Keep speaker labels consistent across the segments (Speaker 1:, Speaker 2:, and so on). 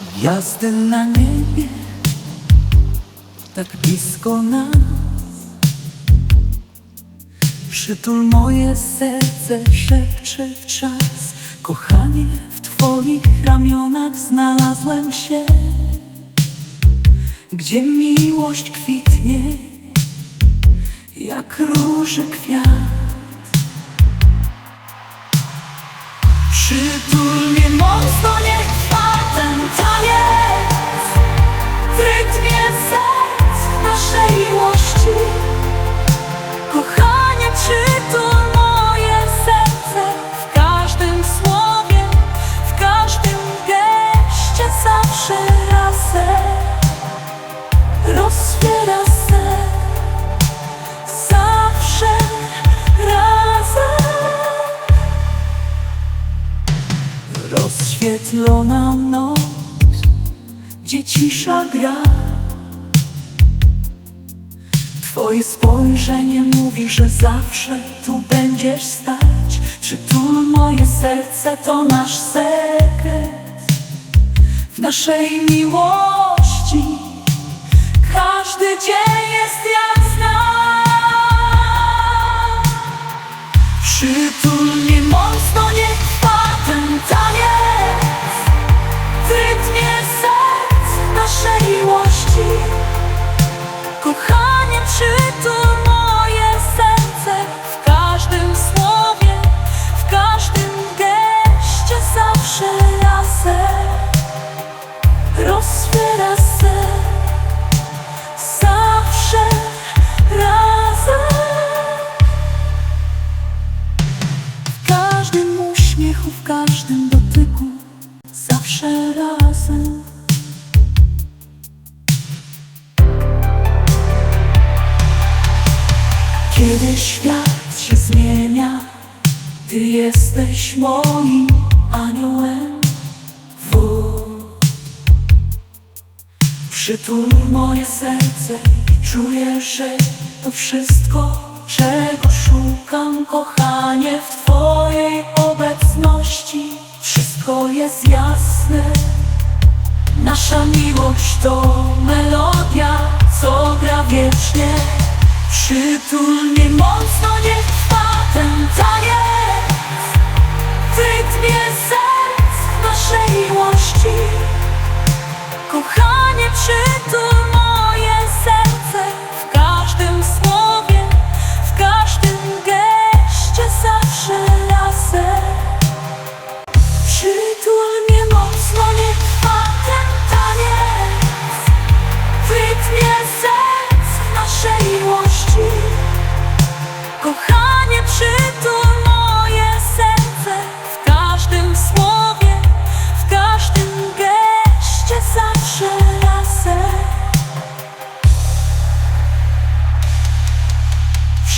Speaker 1: Gwiazdy na niebie, tak blisko nas. Przytul moje serce, szepcze w czas. Kochanie, w Twoich ramionach znalazłem się. Gdzie miłość kwitnie, jak róży kwiat. Przytul mnie Rozświetlona noc, gdzie cisza gra. Twoje spojrzenie mówi, że zawsze tu będziesz stać. Przytul moje serce, to nasz sekret. W naszej miłości Każdy dzień jest jak jesteś moim aniołem. Wód Przytul moje serce czuję, że to wszystko Czego szukam, kochanie, w Twojej obecności. Wszystko jest jasne. Nasza miłość to melodia, co gra wiecznie. Przytul mnie mocno, niech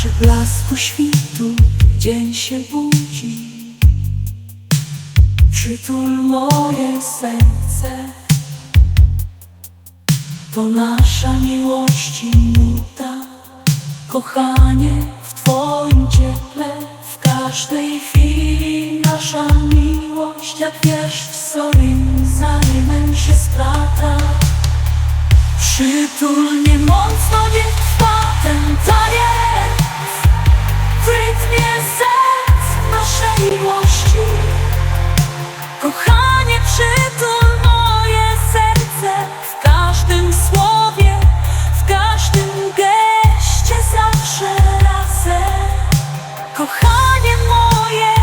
Speaker 1: Przy blasku świtu dzień się budzi. Przytul moje serce. To nasza miłości nuta. Kochanie w Twoim cieple W każdej chwili nasza miłość Jak wiesz w solim zanim się splata Przytul mnie mocno, niech Kochanie moje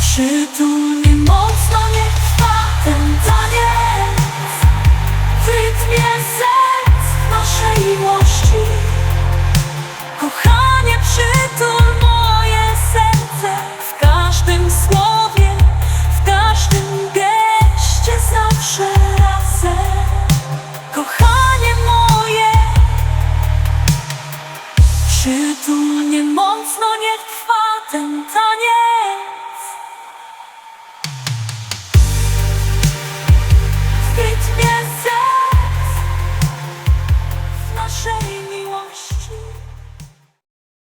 Speaker 1: Przytul mnie mocno, nie